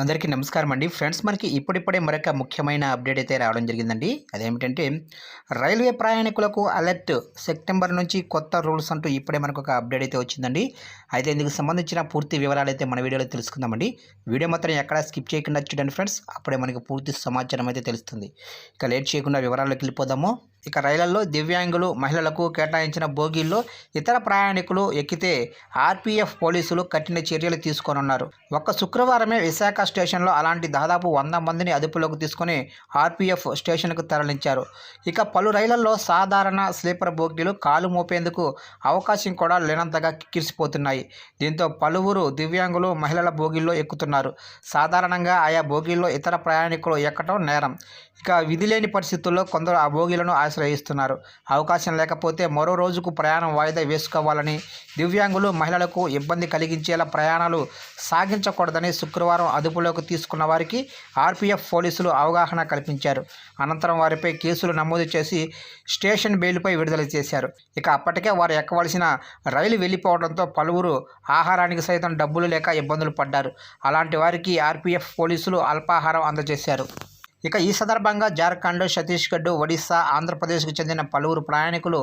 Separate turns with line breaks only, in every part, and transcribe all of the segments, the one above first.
అందరికీ నమస్కారం అండి. ఫ్రెండ్స్ మనకి ఇప్పుడిప్పుడే మరొక ముఖ్యమైన అప్డేట్ అయితే రావడం జరిగిందండి. అదేమిటంటే రైల్వే ప్రయాణికులకు అలర్ట్ సెప్టెంబర్ నుంచి కొత్త రూల్స్ అంటూ ఇప్పుడే మనకు ఒక అప్డేట్ అయితే వచ్చిందండి. అయితే ఇందుకు సంబంధించిన పూర్తి వివరాలు అయితే మన వీడియోలో తెలుసుకుందామండి. వీడియో మాత్రం ఎక్కడా స్కిప్ చేయకుండా చూడండి ఫ్రెండ్స్. అప్పుడే మనకి పూర్తి సమాచారం అయితే తెలుస్తుంది. ఇక లేట్ చేయకుండా వివరాల్లోకి వెళ్ళిపోదాము. ఇక రైళ్ళలో దివ్యాంగులు మహిళలకు కేటాయించిన బోగీల్లో ఇతర ప్రయాణికులు ఎక్కితే ఆర్పీఎఫ్ పోలీసులు కఠిన చర్యలు తీసుకోనున్నారు. ఒక్క శుక్రవారమే విశాఖ స్టేషన్లో అలాంటి దాదాపు వంద మందిని అదుపులోకి తీసుకుని ఆర్పీఎఫ్ స్టేషన్కు తరలించారు. ఇక పలు రైళ్ళలో సాధారణ స్లీపర్ బోగీలు కాలు మోపేందుకు అవకాశం కూడా లేనంతగా కిక్కిరిసిపోతున్నాయి. దీంతో పలువురు దివ్యాంగులు మహిళల బోగీల్లో ఎక్కుతున్నారు. సాధారణంగా ఆయా బోగీల్లో ఇతర ప్రయాణికులు ఎక్కడం నేరం. ఇక విధి లేని పరిస్థితుల్లో కొందరు ఆ బోగీలను ఆశ్రయిస్తున్నారు. అవకాశం లేకపోతే మరో రోజుకు ప్రయాణం వాయిదా వేసుకోవాలని దివ్యాంగులు మహిళలకు ఇబ్బంది కలిగించేలా ప్రయాణాలు సాగించకూడదని శుక్రవారం అదుపులోకి తీసుకున్న వారికి ఆర్పీఎఫ్ పోలీసులు అవగాహన కల్పించారు. అనంతరం వారిపై కేసులు నమోదు చేసి స్టేషన్ బెయిల్పై విడుదల చేశారు. ఇక అప్పటికే వారు ఎక్కవలసిన రైలు వెళ్ళిపోవడంతో పలువురు ఆహారానికి సైతం డబ్బులు లేక ఇబ్బందులు పడ్డారు. అలాంటి వారికి ఆర్పీఎఫ్ పోలీసులు అల్పాహారం అందజేశారు. ఇక ఈ సందర్భంగా జార్ఖండ్ ఛత్తీస్గఢ్ ఒడిశా ఆంధ్రప్రదేశ్కు చెందిన పలువురు ప్రయాణికులు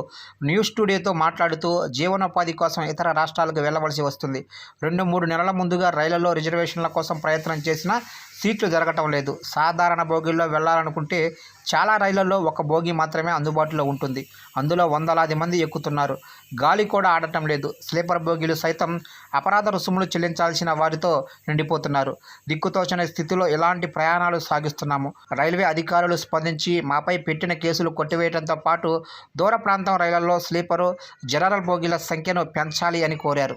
న్యూస్ స్టూడియోతో మాట్లాడుతూ జీవనోపాధి కోసం ఇతర రాష్ట్రాలకు వెళ్ళవలసి వస్తుంది. రెండు మూడు నెలల ముందుగా రైళ్ళలో రిజర్వేషన్ల కోసం ప్రయత్నం చేసినా సీట్లు జరగటం లేదు. సాధారణ బోగీల్లో వెళ్ళాలనుకుంటే చాలా రైళ్ళలో ఒక బోగి మాత్రమే అందుబాటులో ఉంటుంది. అందులో వందలాది మంది ఎక్కుతున్నారు. గాలి కూడా ఆడటం లేదు. స్లీపర్ బోగీలు సైతం అపరాధ రుసుములు చెల్లించాల్సిన వారితో నిండిపోతున్నారు. దిక్కుతోచని స్థితిలో ఎలాంటి ప్రయాణాలు సాగిస్తున్నాము? రైల్వే అధికారులు స్పందించి మాపై పెట్టిన కేసులు కొట్టివేయడంతో పాటు దూర ప్రాంతం రైళ్ళలో స్లీపరు జనరల్ బోగీల సంఖ్యను పెంచాలి అని కోరారు.